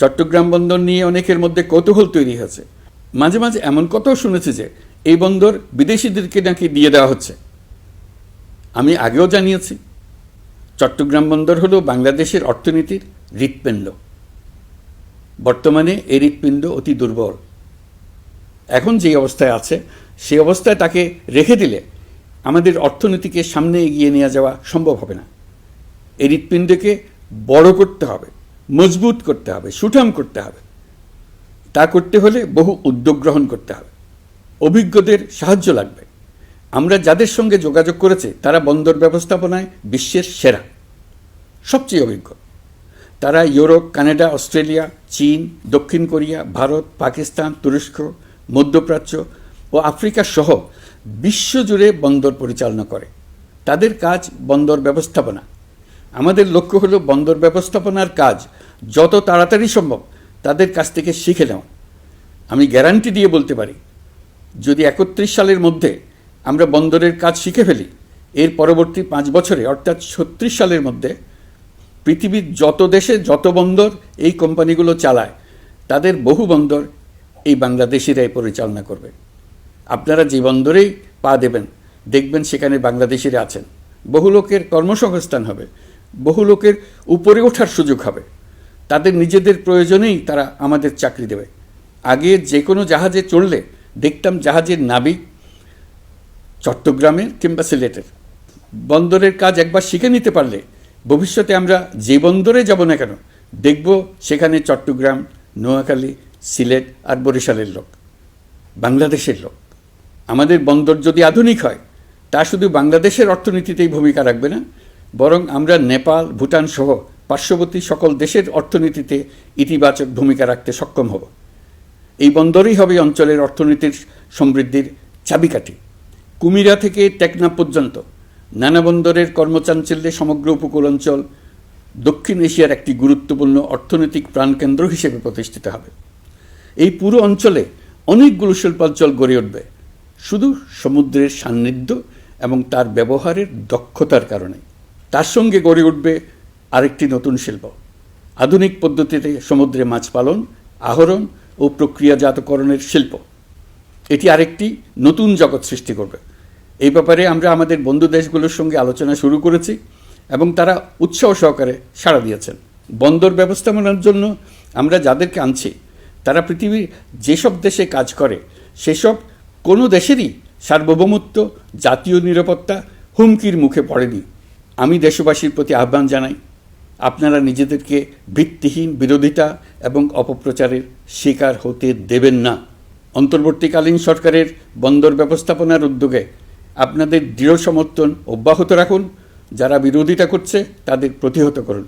চট্টগ্রাম বন্দর নিয়ে অনেকের মধ্যে কৌতূহল তৈরি হয়েছে। মাঝে মাঝে এমন কথাও শুনেছি যে, এই বন্দর বিদেশিদেরকে নাকি দিয়ে দেওয়া হচ্ছে। আমি আগেও জানিয়েছি, চট্টগ্রাম বন্দর হলো বাংলাদেশের অর্থনীতির হৃৎপিণ্ড। বর্তমানে এই হৃৎপিণ্ড অতি দুর্বল। এখন যে অবস্থায় আছে সেই অবস্থায় তাকে রেখে দিলে আমাদের অর্থনীতিকে সামনে এগিয়ে নিয়ে যাওয়া সম্ভব হবে না। এই হৃৎপিণ্ডকে বড় করতে হবে। মজবুত করতে হবে, সুঠাম করতে হবে। তা করতে হলে বহু উদ্যোগ গ্রহণ করতে হবে। অভিজ্ঞদের সাহায্য লাগবে। আমরা যাদের সঙ্গে যোগাযোগ করেছে, তারা বন্দর ব্যবস্থাপনায় বিশ্বের সেরা। সবচেয়ে অভিজ্ঞ। তারা ইউরোপ, কানাডা, অস্ট্রেলিয়া, চীন, দক্ষিণ কোরিয়া, ভারত, পাকিস্তান, তুরস্ক, মধ্যপ্রাচ্য ও আফ্রিকা সহ বিশ্বজুড়ে বন্দর পরিচালনা করে। তাদের কাজ বন্দর ব্যবস্থাপনা। আমাদের লক্ষ্য হলো বন্দর ব্যবস্থাপনার কাজ যত তাড়াতাড়ি সম্ভব তাদের কাছ থেকে শিখে নেওয়া আমি গ্যারান্টি দিয়ে বলতে পারি, যদি একত্রিশ সালের মধ্যে আমরা বন্দরের কাজ শিখে ফেলি, এর পরবর্তী পাঁচ বছরে, অর্থাৎ ছত্রিশ সালের মধ্যে পৃথিবীর যত দেশে যত বন্দর এই কোম্পানিগুলো চালায়, তাদের বহু বন্দর এই বাংলাদেশিরাই পরিচালনা করবে। আপনারা যে বন্দরেই পা দেবেন, দেখবেন সেখানে বাংলাদেশিরা আছেন। বহু লোকের কর্মসংস্থান হবে, বহু লোকের উপরে ওঠার সুযোগ হবে। তাদের নিজেদের প্রয়োজনেই তারা আমাদের চাকরি দেবে। আগে যে কোনো জাহাজে চড়লে দেখতাম জাহাজের নাবিক চট্টগ্রামের কিংবা সিলেটের। বন্দরের কাজ একবার শিখে নিতে পারলে ভবিষ্যতে আমরা যে বন্দরে যাব না কেন, দেখব সেখানে চট্টগ্রাম, নোয়াখালী, সিলেট আর বরিশালের লোক, বাংলাদেশের লোক। আমাদের বন্দর যদি আধুনিক হয়, তা শুধু বাংলাদেশের অর্থনীতিতেই ভূমিকা রাখবে না, বরং আমরা নেপাল, ভুটান সহ পার্শ্ববর্তী সকল দেশের অর্থনীতিতে ইতিবাচক ভূমিকা রাখতে সক্ষম হব। এই বন্দরই হবে অঞ্চলের অর্থনীতির সমৃদ্ধির চাবিকাঠি। কুমিরা থেকে টেকনা পর্যন্ত নানা বন্দরের কর্মচাঞ্চল্যে সমগ্র উপকূল অঞ্চল দক্ষিণ এশিয়ার একটি গুরুত্বপূর্ণ অর্থনৈতিক প্রাণকেন্দ্র হিসেবে প্রতিষ্ঠিত হবে। এই পুরো অঞ্চলে অনেকগুলো শিল্পাঞ্চল গড়ে উঠবে। শুধু সমুদ্রের সান্নিধ্য এবং তার ব্যবহারের দক্ষতার কারণে। তার সঙ্গে গড়ে উঠবে আরেকটি নতুন শিল্প। আধুনিক পদ্ধতিতে সমুদ্রে মাছ পালন, আহরণ ও প্রক্রিয়াজাতকরণের শিল্প। এটি আরেকটি নতুন জগৎ সৃষ্টি করবে। এই ব্যাপারে আমরা আমাদের বন্ধু দেশগুলোর সঙ্গে আলোচনা শুরু করেছি এবং তারা উৎসাহ সহকারে সাড়া দিয়েছেন। বন্দর ব্যবস্থাপনার জন্য আমরা যাদেরকে আনছি, তারা পৃথিবীর যেসব দেশে কাজ করে, সেসব কোনো দেশেরই সার্বভৌমত্ব, জাতীয় নিরাপত্তা হুমকির মুখে পড়েনি। আমি দেশবাসীর প্রতি আহ্বান জানাই আপনারা নিজেদেরকে ভিত্তিহীন বিরোধিতা এবং অপপ্রচারের শিকার হতে দেবেন না। অন্তর্বর্তীকালীন সরকারের বন্দর ব্যবস্থাপনার উদ্যোগে আপনাদের দৃঢ় সমর্থন অব্যাহত রাখুন। যারা বিরোধিতা করছে, তাদের প্রতিহত করুন।